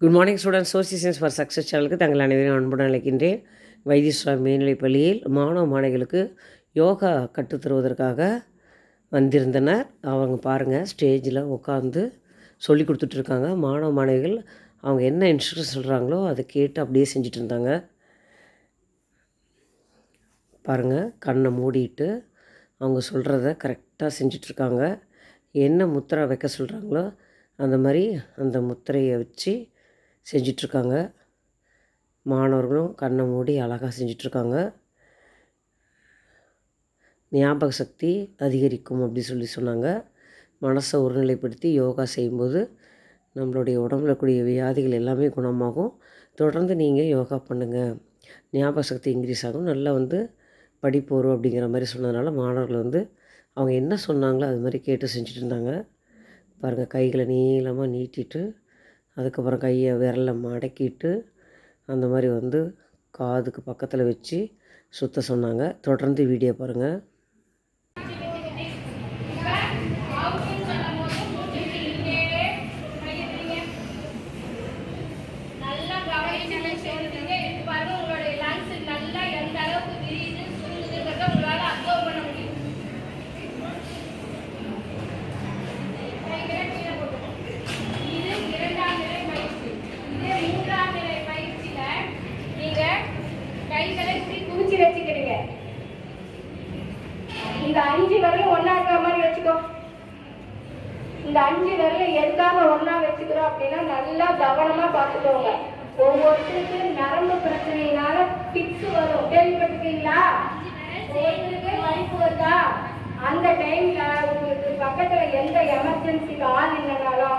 Good morning students sciences for success சேனலுக்கு தங்கள் அனைவரும் அன்புடன் அழைக்கின்றேன். வைத்தீஸ்வரர் மேல்நிலைப் பள்ளியில் மாணவ மாணவிகளுக்கு யோகா கற்றுத்தருவதற்காக வந்திருந்தனர். அவங்க பாருங்கள் ஸ்டேஜில் உட்காந்து சொல்லி கொடுத்துட்ருக்காங்க மாணவ மாணவிகள் அவங்க என்ன இன்ஸ்ட்ரக்ஷன் சொல்கிறாங்களோ அதை கேட்டு அப்படியே செஞ்சிட்டு இருந்தாங்க. பாருங்கள் கண்ணை மூடிட்டு அவங்க சொல்கிறத கரெக்டாக செஞ்சிட்ருக்காங்க என்ன முத்திரை வைக்க சொல்கிறாங்களோ அந்த மாதிரி அந்த முத்திரையை வச்சு செஞ்சிட்ருக்காங்க. மாணவர்களும் கண்ணை மூடி அழகாக செஞ்சிட்ருக்காங்க. ஞாபக சக்தி அதிகரிக்கும் அப்படி சொல்லி சொன்னாங்க. மனசை ஒருநிலைப்படுத்தி யோகா செய்யும்போது நம்மளுடைய உடம்புல கூடிய வியாதிகள் எல்லாமே குணமாகும். தொடர்ந்து நீங்கள் யோகா பண்ணுங்கள் ஞாபக சக்தி இன்க்ரீஸ் ஆகும். நல்லா வந்து படிப்பு வரும் அப்படிங்கிற மாதிரி சொன்னதுனால மாணவர்கள் வந்து அவங்க என்ன சொன்னாங்களோ அது மாதிரி கேட்டு செஞ்சுட்டு இருந்தாங்க பாருங்கள் கைகளை நீளமாக நீட்டிட்டு அதுக்கப்புறம் கையை விரலை மடக்கிட்டு அந்த மாதிரி வந்து காதுக்கு பக்கத்தில் வச்சு சுத்த சொன்னாங்க. தொடர்ந்து வீடியோ பாருங்கள் இப்படி வச்சுக்கிறீங்க இந்த அஞ்சு விரலும் ஒன்னா இருக்கிற மாதிரி வச்சுக்கோ. இந்த அஞ்சு விரல எதுக்காக ஒன்னா வச்சுக்கிறோம் அப்படின்னா நல்லா கவனமா பார்த்துக்கோங்க. ஒவ்வொருத்தருக்கு நரம்பு பிரச்சனையினால பிக்ஸ் வரும். கேள்விப்பட்டிருக்கீங்களா? ஒவ்வொருத்தருக்கு வலிப்பு வருதா? அந்த டைம்ல உங்களுக்கு பக்கத்துல எந்த எமர்ஜென்சிக்கு ஆள் இல்லைனாலும்